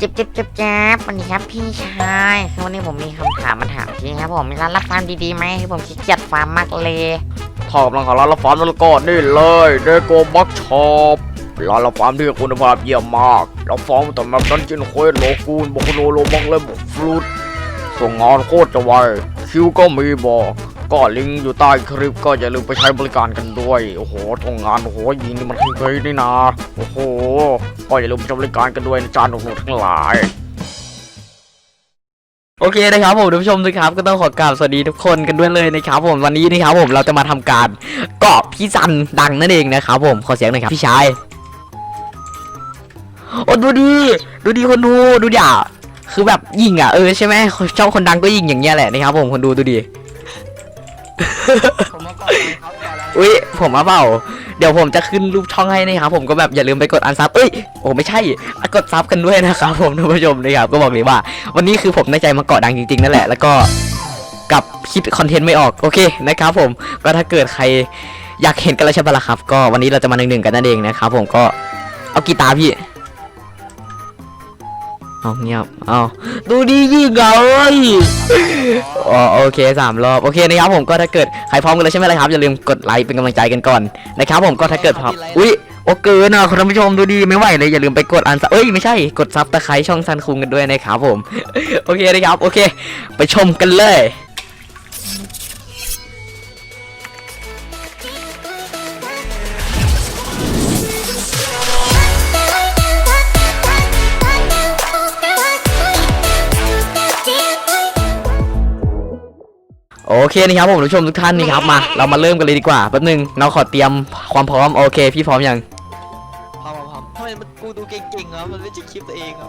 จิบจิบจิ๊บจ๊บวันนี้ครับพี่ชายวันนี้ผมมีคำถามมาถามพี่ครับผมมีร้านรับฟาร์มดีๆไหมคือผมขี้เกียจฟาร์มมากเลยถ้ากำลังหาร้านรับฟาร์มแล้วก็นี่เลยเดโกบ็อกช็อปร้านรับฟาร์มที่คุณภาพเยี่ยมมากรับฟาร์มแต่แบบดันจินเควสโลกูนบกโนโลบังเลยบกฟลูดส่งงานโคตรจะไวคิวก็มีบอกก็ลิงก์อยู่ใต้คลิปก็อย่าลืมไปใช้บริการกันด้วย โอ้โหทงงานโอ้โหยิงนี่มันเคยนี่นะโอ้โหก็อย่าลืมไปใช้บริการกันด้วยนะจานหนูทั้งหลายโอเคนะครับผมท่านผู้ชมทุกครับก็ต้องขอกราบสวัสดีทุกคนกันด้วยเลยนะครับผมวันนี้นะครับผมเราจะมาทำการเกาะพี่ซันดังนั่นเองนะครับผมขอเสียงหน่อยครับพี่ชายโอ้ดูดีดูดีคนดูดูดิอะคือแบบยิงอะเออใช่ไหมชอบคนดังก็ยิงอย่างเงี้ยแหละนะครับผมคนดูดูดิผมมาก่อนเลยครับก่อนแล้วอุ้ยผมมาเปล่า เดี๋ยวผมจะขึ้นรูปช่องให้นะครับผมก็แบบอย่าลืมไปกดอันซับเอ้ยโอ้ไม่ใช่อะกดซับกันด้วยนะครับผมท่านผู้ชมนะครับก็บอกเลยว่า วันนี้คือผมในใจมาเกาะดังจริงๆนั่นแหละแล้วก็กับคิดคอนเทนต์ไม่ออกโอเคนะครับผมก็ถ้าเกิดใครอยากเห็นกันแล้วใช่ปะล่ะครับ ก็วันนี้เราจะมาหนึ่งๆกันนั่นเองนะครับผมก็เอากีตาร์พี่ เอาเงียบเอาดูดียิ่งเงาเอ้ยอ๋อโอเคสามรอบโอเคนะครับผมก็ถ้าเกิดใครพร้อมกันแล้วใช่ไหมล่ะครับอย่าลืมกดไลค์เป็นกำลังใจกันก่อนนะครับผมก็ถ้าเกิดพร้อมอุ้ยโอเกินอะคุณผู้ชมดูดีไม่ไหวเลยอย่าลืมไปกดอันซับเอ้ยไม่ใช่กดซับตะไคร้ช่องซันคุงกันด้วยนะครับผมโอเคนะครับโอเค ไปชมกันเลย เคนะครับผมผู้ชมทุกท่านนี่ครับมาเรามาเริ่มกันเลยดีกว่าแป๊บนึงเราขอเตรียมความพร้อมโอเค พี่พร้อมยังพอพอพอทำไมมันกูดูเก่งๆอะมันไม่ใช่คลิปตัวเองอะ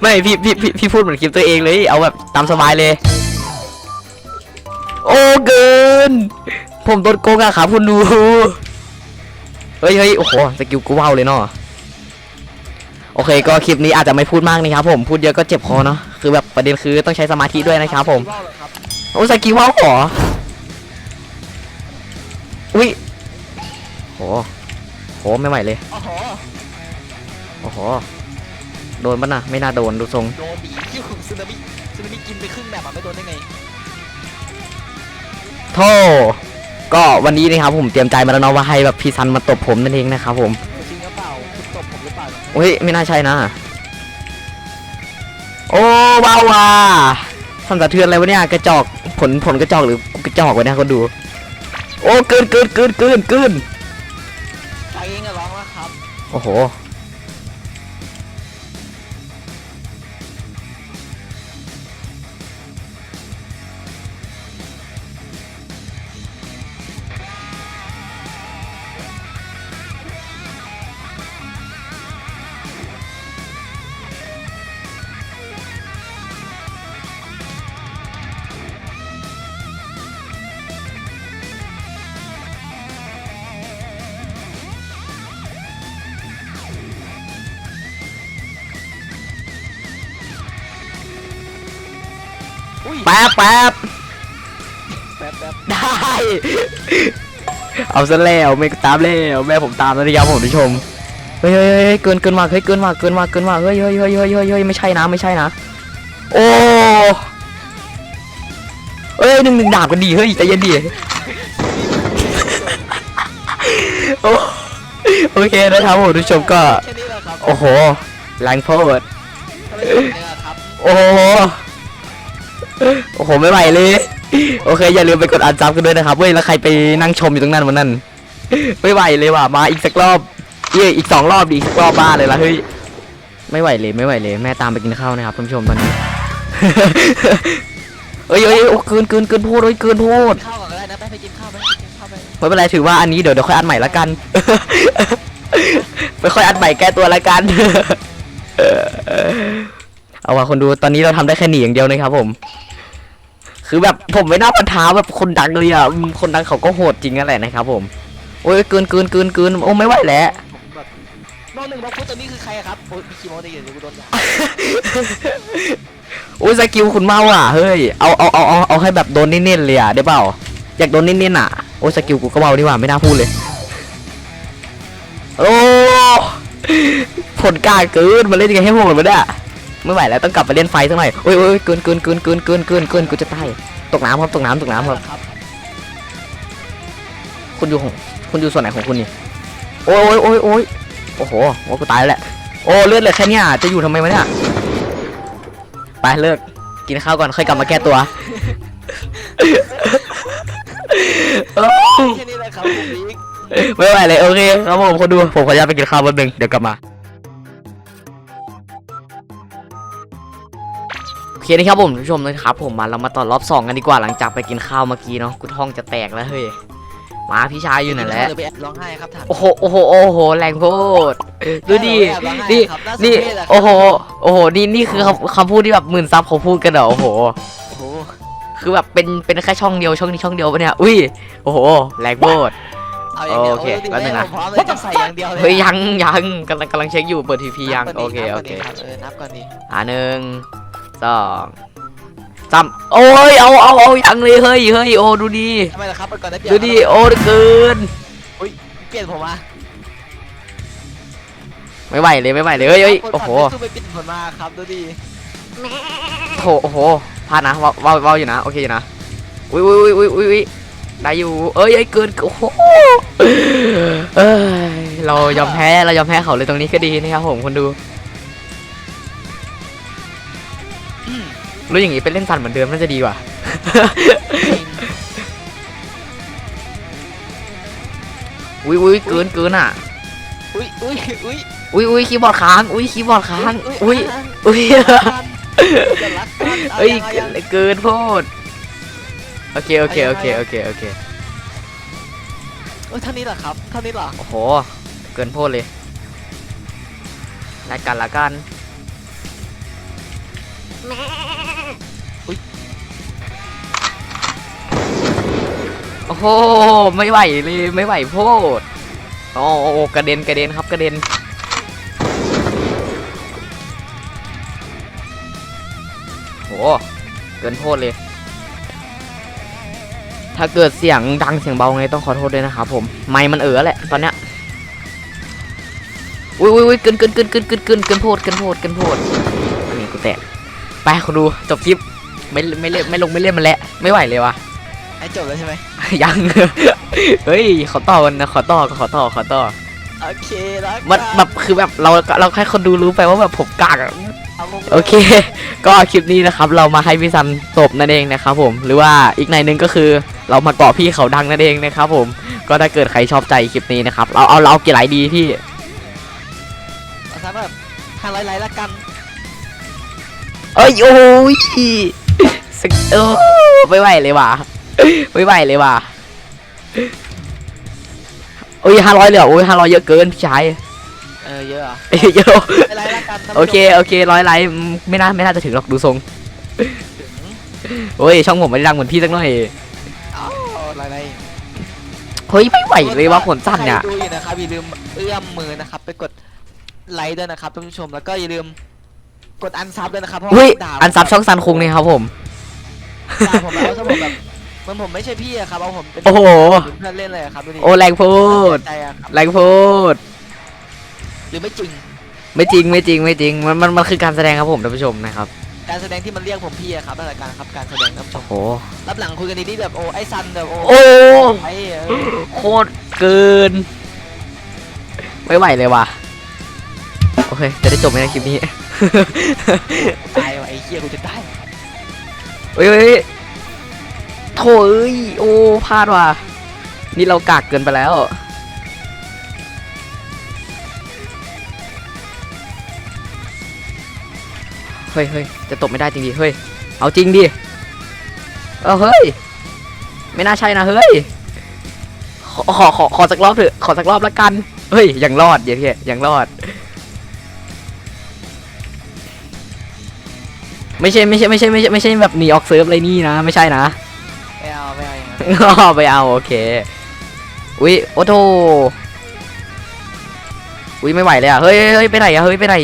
ไม่พี่พี่พี่พี่พูดเหมือนคลิปตัวเองเลยเอาแบบตามสบายเลย โอ้เกิน ผมโดนโกงอะครับคุณดูเฮ้ยเฮ้ยโอ้โหสกิลกูว้าวเลยเนาะโอเคก็คลิปนี้อาจจะไม่พูดมากนะครับผมพูดเยอะก็เจ็บคอเนาะคือแบบประเด็นคือต้องใช้สมาธิด้วยนะครับผม ว่าวเหรอครับโอ้สกิลว้าวเหรออุ้ยโหโหไม่ไหวเลยอ๋อโอ้โหโดนปะนะไม่น่าโดนดูทรงโดนบีคิวซึนามิซึนามิกินไปครึ่งแบบอะไม่โดนได้ไงโธ่ก็วันนี้นะครับผมเตรียมใจมาแล้วเนาะว่าให้แบบพี่ซันมาตบผมนั่นเองนะครับผมจริงหรือเปล่าคุณตบผมหรือเปล่าเฮ้ยไม่น่าใช่นะ โอ้ว้าวว่ะ สั่นสะเทือนอะไรวะเนี่ยกระจอกผลผลกระจอกหรือกูกระจอกวะเนี่ยคนดู โอ้เกินเกินเกินเกินเกินใครเองก็ร้องแล้วครับ โอ้โห แป๊บแป๊บแป๊บแป๊บได้ เอาซะแล้วไม่ตามแล้วแม่ผมตามแล้วนะครับผมผู้ชมเฮ้ยเฮ้ยเฮ้ยเกินเกินมากเฮ้ยเกินมากเกินมากเกินมากเฮ้ยเฮ้ยเฮ้ยเฮ้ยเฮ้ยเฮ้ยไม่ใช่นะไม่ใช่นะโอ้เอ้ยหนึ่งหนึ่งดาบกันดีเฮ้ยใจเย็นดีโอ้โอเคนะครับผมผู้ชมก็ แค่นี้แหละครับโอ้โหแรงโพดทำไมถึงเนี่ยครับ โอ้โห โอ้โหไม่ไหวเลย โอเค อย่าลืมไปกดอันซับกันด้วยนะครับเว้ยแล้วใครไปนั่งชมอยู่ตรงนั้นวันนั้น ไม่ไหวเลยว่ะมาอีกสักรอบเอ้ยอีกสองรอบดีอีกสักรอบบ้าเลยละเฮ้ยไม่ไหวเลยไม่ไหวเลย แม่ตามไปกินข้าวนะครับท่านผู้ชมตอนนี้ เอ้ยเอ้ยโอ้เกินเกินเกินพูดเอ้ยเกินพูดข้าวก่อนก็ได้นะไปไปกินข้าวไปกินข้าวไปไม่เป็นไรถือว่าอันนี้เดี๋ยวเดี๋ยวค่อยอัดใหม่ละกัน ไม่ค่อยอัดใหม่แก้ตัวละกันเอาว่าคนดูตอนนี้เราทำได้แค่หนีอย่างเดียวนะครับผม คือแบบผมไม่น่าประท้าแบบคนดังเลยอะอืมคนดังเขาก็โหดจริงนั่นแหละนะครับผม โอ้ยเกินเกินเกินเกินโอ้ไม่ไหวแล้วแบบน้องหนึ่งบอกพูดตัวนี้คือใครอะครับโอ้ยมีคีโมได้ยินหรือกูโดนด่าโอ้ยสกิลคุณเมาอะเฮ้ยเอาเอาเอาเอาเอาให้แบบโดนเน้นๆเลยอะได้เปล่าอยากโดนเน้นๆอะโอ้ยสกิลกูก็เมาดีกว่าไม่น่าพูดเลยโอ้ผผลกล้าเกินมาเล่นยังไงให้โหดมาเนี่ย ไม่ไหวแล้วต้องกลับไปเล่นไฟสักหน่อยโอ้ยโอ้ยเกินเกินเกินเกินเกินเกินเกินกูจะตายตกน้ำครับตกน้ำตกน้ำครับครับคุณอยู่ของคุณอยู่ส่วนไหนของคุณนี่โอ้ยโอ้ยโอ้ยโอ้ยโอ้โหโอ้กูตายแล้วแหละโอ้เลือดเหลือแค่เนี้ยจะอยู่ทำไมวะเนี่ยไปเลิกกินข้าวก่อนค่อยกลับมาแก้ตัวแค่นี้แหละครับผมบิ๊กไม่ไหวเลยโอเคครับผมคนดูผมขออนุญาตไปกินข้าวแป๊บนึงเดี๋ยวกลับมา เคนะครับผมผู้ชมนะครับผมมาเรามาต่อรอบสองกันดีกว่าหลังจากไปกินข้าวเมื่อกี้เนาะกูท้องจะแตกแล้วเฮ้ยมาพี่ชายอยู่ไหนแหละเดี๋ยวไปแอบร้องไห้ครับถามโอ้โหโอ้โหโอ้โหแรงโพดดูดิแอบร้องไห้นี่ครับาสมนี่เพชะครับโอ้โหโอ้โหนี่นี่คือคำคำพูดที่แบบหมื่นซับเขาพูดกันเหรอโอ้โหโอ้โหคือแบบเป็นเป็นแค่ช่องเดียวช่องนี้ช่องเดียวปะเนี่ยอุ้ยโอ้โหแรงโพดเอาอย่างเดียวโอเคโอ้ยแป๊บนึงนะผมพร้อมเลยจะใส่อย่างเดียวเลยเฮ้ยยังยังกำลังกำลังเช็คอยู่เปิดทีพียังนับโอก่นเคดิโอนับเคก่นดิครับเออนับก่อนดิอ่าหนึ่ง สองสามโอ้ยเอาเอาเอายังเลยเฮ้ยเฮ้ยโอ้ดูดีทำไมล่ะครับไปก่อนได้เปรียบดูดิโอ้เกินเปลี่ยนผมมาไม่ไหวเลยไม่ไหวเลยเฮ้ยเฮ้ยโอ้โหสู้ไปเปลี่ยนผมมาครับดูดิโอ้โหโอ้โหพลาดนะเว้าเว้าเว้าอยู่นะโอเคอยู่นะอุ้ยอุ้ยอุ้ยอุ้ยอุ้ยได้อยู่เอ้ยเอ้ยเกินโอ้โหเอ้ยเรายอมแพ้เรายอมแพ้เขาเลยตรงนี้ก็ดีนะครับผมคนดู รู้อย่างงี้เป็นเล่นฟันเหมือนเดิมน่าจะดีกว่า อุ้ยอุ้ยเกินเกินอะ อุ้ยอุ้ยอุ้ยอุ้ยอุ้ยคีย์บอร์ดค้าง อุ้ยคีย์บอร์ดค้าง อุ้ยะอุ้ยจะรักกันเอาเอ้ยยังเอายังเกินโพดโอเคโอเคโอเคโอเคโอเคเอ้ยเท่านี้เหรอครับเท่านี้เหรอโอ้โห เกินโพดเลยละกันละกันโอ้โหไม่ไหวเลยไม่ไหวโพดโอ้โอกระเด็นกระเด็นครับกระเด็นโหเกินโทษเลย ถ้าเกิดเสียงดังเสียงเบาไงต้องขอโทษด้วยนะครับผมไมค์มันเอ๋อแหละตอนเนี้ยอุ้ยอุ้ยอุ้ยเกินเกินเกินเกินเกินเกินเกินโพดเกินโพดเกินโพดอันนี้กูแตกไปคุณดูจบคลิปไม่ไม่เล่นไม่ลงไม่เล่นมันแล้วไม่ไหวเลยวะ ไอ้จบแล้วใช่ไหมยังเฮ้ยขอต่อกันนะขอต่อก็ขอต่อขอต่อโอเครักมันกันแบบคือแบบเราเราให้คนดูรู้ไปว่าแบบผมกากอะเอาลงโอเค ก็คลิปนี้นะครับ เรามาให้พี่ซันตบนั่นเองนะครับผมหรือว่าอีกในหนึ่งก็คือเรามาเกาะพี่เขาดังนั่นเองนะครับผมก็ถ้าเกิดใครชอบใจคลิปนี้นะครับ เราเอาเรากี่ไลค์ดีพี่เอาซะแบบห้าร้อยไลค์ละกันเอ้ยโอ้ยสกเออไม่ไหวเลยว่ะ ไม่ไหวเลยว่ะโอ้ยห้าร้อยเลยเหรอโอ้ยห้าร้อยเยอะเกินพี่ชายเออเยอะเหรอเอ้ยเยอะไม่ไลค์ละกันท่านโอผู้ชมเคโอเคร้อยไลค์อืมไม่น่าไม่น่าจะถึงหรอกดูทรงโอ้ยช่องผมไม่ได้ดังเหมือนพี่สักหน่อยอ้าวไลค์ไลค์เฮ้ยไม่ไหวเลยว่าผลสั้นเนี่ย ใครดูอยู่นะครับอย่าลืมเอื้อมมือนะครับ ไปกดไลค์ด้วยนะครับท่านผู้ชมแล้วก็อย่าลืมกดอันซับด้วยนะครับเพราะอุ้ยด่าอันซับช่องซันคุงเนี่ยครับผม ด่าผมแล้วถ้าผมแบบ มันผมไม่ใช่พี่อะครับเอาผมเป็นโอ้โห เพื่อนเล่นเลยอะครับดูดิโอ้แรงพูด ใจอะครับแรงพูด หรือไม่จริง ไม่จริงไม่จริงไม่จริง มันมันมันคือการแสดงครับผมท่านผู้ชมนะครับ การแสดงที่มันเรียกผมพี่อะครับนั่นแหละการครับการแสดงครับชโอ้มโห รับหลังคุยกันดีๆแบบโอ้ไอซันแบบโอ้โอ้ ไอเออโคตรเกิน ไม่ไหวเลยว่ะ โอเค จะได้จบไหมในคลิปนี้ ตายว่ะไอ้เหี้ยกูจะตาย เฮ้ยเฮ้ย โถเอ้ยโอ้พลาดว่ะนี่เรากากเกินไปแล้ว เฮ้ยเฮ้ยจะตบไม่ได้จริงดิ เฮ้ย เอาจริงดิ เออเฮ้ย ไม่น่าใช่นะ เฮ้ย ขอ ขอ ขอขอสักรอบเถอะ ขอสักรอบละกัน เฮ้ย ยังรอดเดี๋ยวเถอะยังรอด ไม่ใช่ ไม่ใช่ ไม่ใช่ ไม่ใช่ ไม่ใช่แบบหนีออกเซิร์ฟอะไรนี่นะ ไม่ใช่นะ อาไม่เอาอย่างนั้นอ๋อไปเอาโอเคอุ้ยโอ้โถอุ้ยไม่ไหวเลยอะเฮ้ยเฮ้ยเฮ้ยไปไหนอะเฮ้ยไปไหน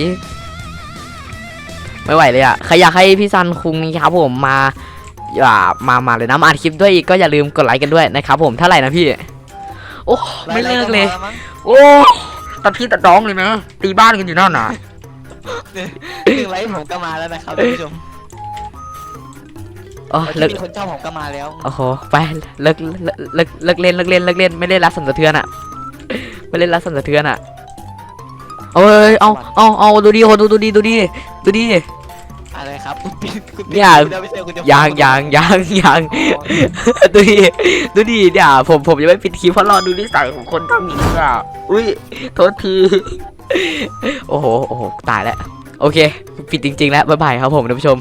ไม่ไหวเลยอะใครอยากให้พี่ซันคุงนี่ครับผมมาอย่ามามาเลยนะมาอัดคลิปด้วยอีกก็อย่าลืมกดไลค์กันด้วยนะครับผมเท่าไหร่นะพี่ โอ้ไม่เลิกเลยไค์ๆพอแวมั้งโอ้ตัดพี่ตัดน้องเลยนะตีบ้านกันอยู่นั่นน่ะหนึ่งไลค์ผมก็มาแล้วนะครับท่านผู้ชม อ๋อที่เลิกมีคนชอบผมก็มาแล้ว โอ้โห ไปเลิกเลิก เลิก เลิกเล่น เลิกเล่น เลิกเล่น ไม่เล่นรักสั่นสะเทือนอะ ไม่เล่นรักสั่นสะเทือนอะเอ้ยเอาเอาเอาดูดิคนดูดูดิ ดูดิ ดูดิ อะไรครับคุณปิ๊กคุณเนี่ยคุณจะไม่ใช่คุณจะยางยางยางยางดูดิ ดูดิเนี่ยผมผมยังไม่ปิดคลิปเพราะรอดูนิสัยของคนทำนี้อะ อุ้ย โทษที โอ้โห โอ้โห ตายแล้ว โอเค ปิดจริง ๆ แล้วบ๊ายบายครับผมท่านผู้ชม